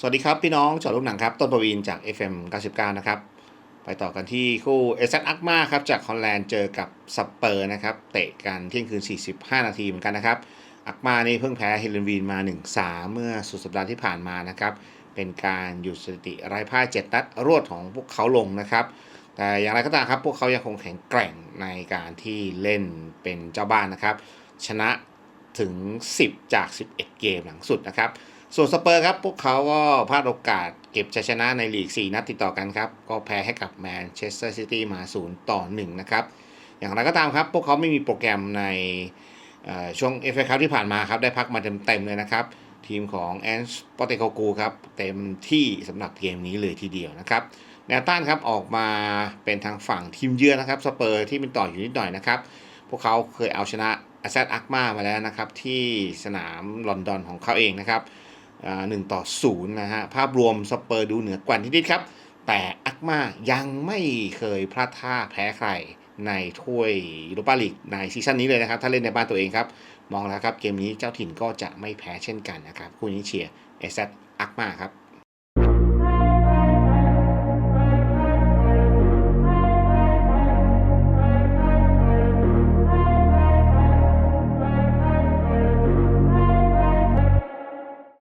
สวัสดีครับ พี่น้องจอดลูกหนังครับ ต้นประวินจาก FM 99 นะครับ ไปต่อกันที่คู่เอซัอักมาครับ จากฮอลแลนด์เจอกับสเปอร์นะครับ เตะกันเที่ยงคืน 45 นาทีเหมือนกันนะครับ อักมานี่เพิ่งแพ้เฮเลนวีนมา 1-3 เมื่อสุดสัปดาห์ที่ผ่านมานะครับ เป็นการหยุดสถิติไร้พ่าย7นัดรวดของพวกเขาลงนะครับ แต่อย่างไรก็ตามครับ พวกเขายังคงแข็งแกร่งในการที่เล่นเป็นเจ้าบ้านนะครับ ชนะถึง 10 จาก 11 เกมหลังสุดนะครับ ส่วนสเปอร์ครับ พวกเขาก็พลาดโอกาสเก็บชัยชนะในลีก 4 นัดติดต่อกันครับ ก็แพ้ให้กับแมนเชสเตอร์ซิตี้มา 0 ต่อ 1 นะครับ อย่างไรก็ตามครับ พวกเขาไม่มีโปรแกรมในช่วงเอฟเอคัพที่ผ่านมาครับ ได้พักมาเต็มๆเลยนะครับ ทีมของแอนส์ปอเตโกกูครับ เต็มที่สำหรับเกมนี้เลยทีเดียวนะครับแนวต้านครับออกมาเป็นทางฝั่งทีมเยือนนะครับสเปอร์ที่เป็นต่ออยู่นิดหน่อยนะครับ พวกเขาเคยเอาชนะอาซดอักมามาแล้วนะครับ ที่สนามลอนดอนของเขาเองนะครับ หนึ่งต่อศูนย์นะฮะ ภาพรวมสเปอร์ดูเหนือกว่านิดๆครับ แต่อักมายังไม่เคยพลาดท่าแพ้ใครในถ้วยยูโรปาลีกในซีซั่นนี้เลยนะครับ ถ้าเล่นในบ้านตัวเองครับ มองแล้วครับ เกมนี้เจ้าถิ่นก็จะไม่แพ้เช่นกันนะครับ คู่นี้เชียร์เอซอักมาครับ